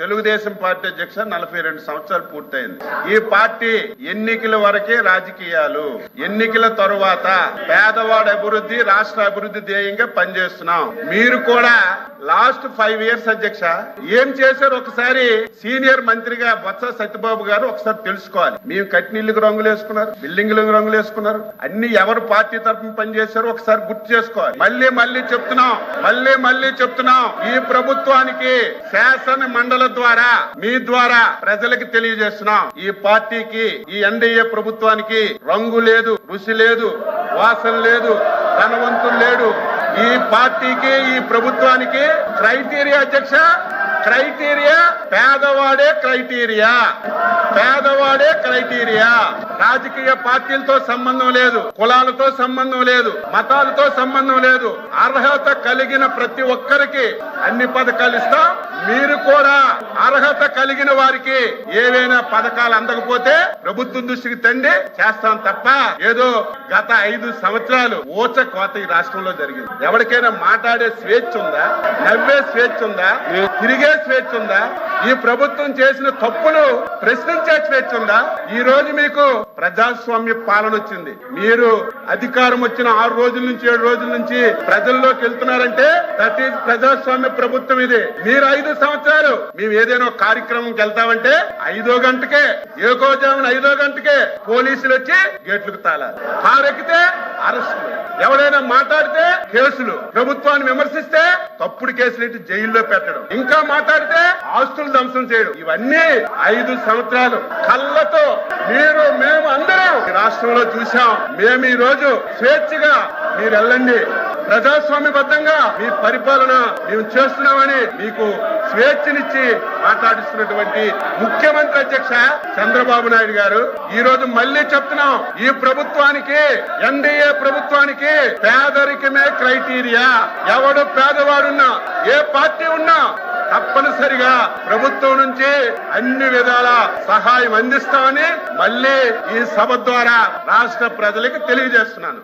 Telugu Desam party అధ్యక్ష నలభై రెండు సంవత్సరాలు పూర్తయింది. ఈ పార్టీ ఎన్నికల వరకే రాజకీయాలు ఎన్నికల తరువాత పేదవాడి అభివృద్ధి రాష్ట్ర అభివృద్ధి ధ్యేయంగా పనిచేస్తున్నాం. మీరు కూడా లాస్ట్ ఫైవ్ ఇయర్స్ అధ్యక్ష ఏం చేశారు? ఒకసారి సీనియర్ మంత్రిగా బొత్స సత్యబాబు గారు ఒకసారి తెలుసుకోవాలి. మేము కట్టినీళ్ళకి రంగులు వేసుకున్నారు బిల్డింగ్లకు రంగులు వేసుకున్నారు. అన్ని ఎవరు పార్టీ తరఫున పనిచేశారో ఒకసారి గుర్తు చేసుకోవాలి. మళ్ళీ మళ్ళీ చెప్తున్నాం మళ్ళీ మళ్ళీ చెప్తున్నాం. ఈ ప్రభుత్వానికి శాసన మండలి ద్వారా మీ ద్వారా ప్రజలకు తెలియజేస్తున్నాం. ఈ పార్టీకి ఈ ఎన్డీఏ ప్రభుత్వానికి రంగు లేదు రుచి లేదు వాసన లేదు ధనవంతులు లేడు. ఈ పార్టీకి ఈ ప్రభుత్వానికి క్రైటీరియా అధ్యక్ష క్రైటీరియా పేదవాడే క్రైటీరియా. పేదవాడే క్రైటీరియా? రాజకీయ పార్టీలతో సంబంధం లేదు కులాలతో సంబంధం లేదు మతాలతో సంబంధం లేదు. అర్హత కలిగిన ప్రతి ఒక్కరికి అన్ని పథకాలు ఇస్తాం. మీరు కూడా అర్హత కలిగిన వారికి ఏవైనా పథకాలు అందకపోతే ప్రభుత్వం దృష్టికి తండి చేస్తాం తప్ప ఏదో గత ఐదు సంవత్సరాలు ఓచ కోత ఈ రాష్ట్రంలో జరిగింది. ఎవరికైనా మాట్లాడే స్వేచ్ఛ ఉందా? నవ్వే స్వేచ్ఛ ఉందా? తిరిగే స్వేచ్ఛ ఉందా? ఈ ప్రభుత్వం చేసిన తప్పులు ప్రశ్నించే స్వేచ్ఛ ఉందా ఈ రోజు మీకు ప్రజాస్వామ్య పాలన వచ్చింది. మీరు అధికారం వచ్చిన ఆరు రోజుల నుంచి ఏడు రోజుల నుంచి ప్రజల్లోకి వెళ్తున్నారంటే దట్ ఈజ్ ప్రజాస్వామ్య ప్రభుత్వం ఇది. మీరు ఐదు సంవత్సరాలు మేము ఏదైనా కార్యక్రమంకి వెళ్తామంటే ఐదో గంటకే ఏకోజామున ఐదో గంటకే పోలీసులు వచ్చి గేట్లకు తాళాలి. కారెక్కితే అరెస్టులు. ఎవరైనా మాట్లాడితే కేసులు. ప్రభుత్వాన్ని విమర్శిస్తే తప్పుడు కేసులు ఇటు జైల్లో పెట్టడం. ఇంకా మాట్లాడితే ఆస్తులు ధ్వంసం చేయడం. ఇవన్నీ ఐదు సంవత్సరాలు. కళ్ళతో మీరు మేము అందరం రాష్ట్రంలో చూసాం మేము ఈ రోజు స్వేచ్ఛగా మీరు వెళ్ళండి ప్రజాస్వామ్యబద్ధంగా మీ పరిపాలన మేము చేస్తున్నామని మీకు స్వేచ్ఛనిచ్చి మాట్లాడిస్తున్నటువంటి ముఖ్యమంత్రి అధ్యక్ష చంద్రబాబు నాయుడు గారు. ఈ రోజు మళ్ళీ చెప్తున్నాం ఈ ప్రభుత్వానికి ఎన్డీఏ ప్రభుత్వానికి పేదరికమే క్రైటీరియా. ఎవడు పేదవాడున్నా ఏ పార్టీ ఉన్నా తప్పనిసరిగా ప్రభుత్వం నుంచి అన్ని విధాల సహాయం అందిస్తామని మళ్ళీ ఈ సభ ద్వారా రాష్ట్ర ప్రజలకు తెలియజేస్తున్నాను.